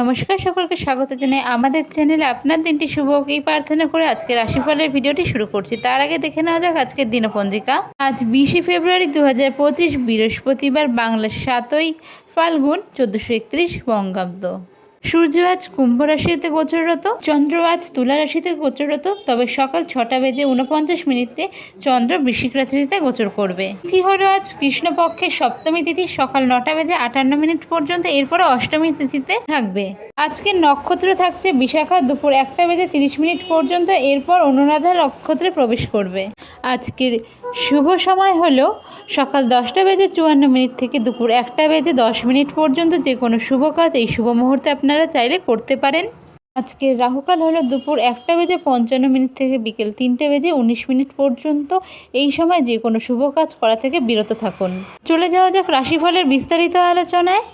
নমস্কার সকলকে, স্বাগত জানাই আমাদের চ্যানেলে আপনার দিনটি শুভ এই প্রার্থনা করে আজকে রাশিফলের ভিডিওটি শুরু করছি। তার আগে দেখে নেওয়া যাক আজকের দিনপঞ্জিকা। আজ বিশে ফেব্রুয়ারি দু হাজার পঁচিশ বৃহস্পতিবার, বাংলার সাতই ফাল্গুন, চোদ্দোশো একত্রিশ বঙ্গাব্দ। সূর্য আজ কুম্ভ রাশিতে গোচররত, চন্দ্র আজ তুলা রাশিতে গোচররত, তবে সকাল ছটা বেজে উনপঞ্চাশ মিনিটে চন্দ্র বৃশ্চিক রাশিতে গোচর করবে। তিথি হলো আজ কৃষ্ণপক্ষের সপ্তমী তিথি, সকাল নটা বেজে আটান্ন মিনিট পর্যন্ত এরপরে অষ্টমী তিথিতে থাকবে। আজকে নক্ষত্র থাকছে বিশাখা, দুপুর একটা বেজে তিরিশ মিনিট পর্যন্ত, এরপর অনুরাধা নক্ষত্রে প্রবেশ করবে। আজকের শুভ সময় হলো সকাল দশটা বেজে চুয়ান্ন মিনিট থেকে দুপুর একটা বেজে দশ মিনিট পর্যন্ত যে কোনো শুভ কাজ এই শুভ মুহূর্তে আপনারা চাইলে করতে পারেন। আজকের রাহুকাল হলো দুপুর একটা বেজে পঞ্চান্ন মিনিট থেকে বিকেল তিনটে বেজে উনিশ মিনিট পর্যন্ত। এই সময় যে কোনো শুভ কাজ করা থেকে বিরত থাকুন। চলে যাওয়া যাক রাশিফলের বিস্তারিত আলোচনায়।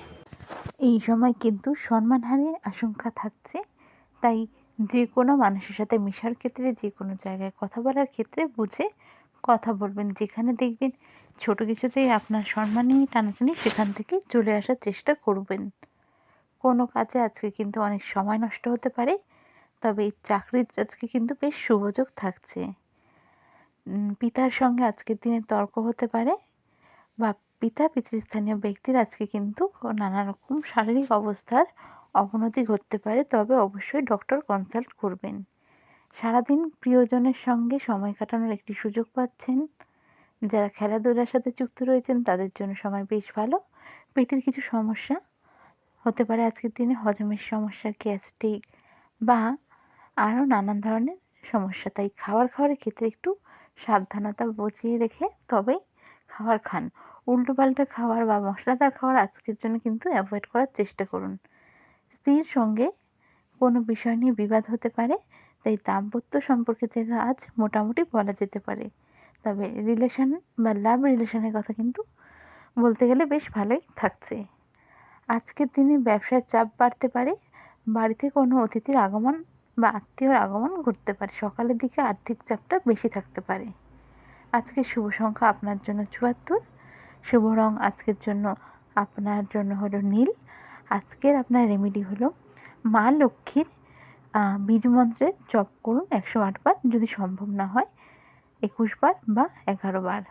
এই সময় কিন্তু সম্মানহানির আশঙ্কা থাকছে। তাই যে কোনো মানুষের সাথে মেশার ক্ষেত্রে, যে কোনো জায়গায় কথা বলার ক্ষেত্রে বুঝে কথা বলবেন। যেখানে দেখবেন ছোট কিছুতেই আপনার সম্মান নিয়ে টানাটানি সেখান থেকে চলে আসার চেষ্টা করবেন। কোনো কাজে আজকে কিন্তু অনেক সময় নষ্ট হতে পারে, তবে এই চাকরির আজকে কিন্তু বেশ শুভযোগ থাকছে। পিতার সঙ্গে আজকের দিনে তর্ক হতে পারে বা পিতা পিতৃস্থানীয় ব্যক্তির আজকে কিন্তু নানা রকম শারীরিক অবস্থার অবনতি ঘটতে পারে, তবে অবশ্যই ডক্টর কনসাল্ট করবেন। সারাদিন প্রিয়জনের সঙ্গে সময় কাটানোর একটি সুযোগ পাচ্ছেন। যারা খেলাধুলার সাথে যুক্ত রয়েছেন, তাদের জন্য সময় বেশ ভালো। পেটের কিছু সমস্যা হতে পারে আজকের দিনে, হজমের সমস্যা, গ্যাস্ট্রিক বা আরও নানান ধরনের সমস্যা। তাই খাবার খাওয়ার ক্ষেত্রে একটু সাবধানতা বজিয়ে রেখে তবেই খাবার খান। উল্টোপাল্টা খাবার বা মশলাদার খাবার আজকের জন্য কিন্তু অ্যাভয়েড করার চেষ্টা করুন। স্ত্রীর সঙ্গে কোনো বিষয় নিয়ে বিবাদ হতে পারে তাই দাম্পত্য সম্পর্কের জায়গা আজ মোটামুটি বলা যেতে পারে। তবে রিলেশন বা লাভ রিলেশনের কথা কিন্তু বলতে গেলে বেশ ভালোই থাকছে। আজকের দিনে ব্যবসার চাপ বাড়তে পারে, বাড়িতে কোনো অতিথির আগমন বা আত্মীয়র আগমন ঘটতে পারে, সকালের দিকে আর্থিক চাপটা বেশি থাকতে পারে। আজকের শুভ সংখ্যা আপনার জন্য চুয়াত্তর, শুভ রং আজকের জন্য আপনার জন্য হলো নীল, আজকের আপনার রেমেডি হলো মা লক্ষ্মীর আহ, বীজ মন্ত্রের জপ করুন একশো আট বার যদি সম্ভব না হয় একুশ বার বা এগারো বার।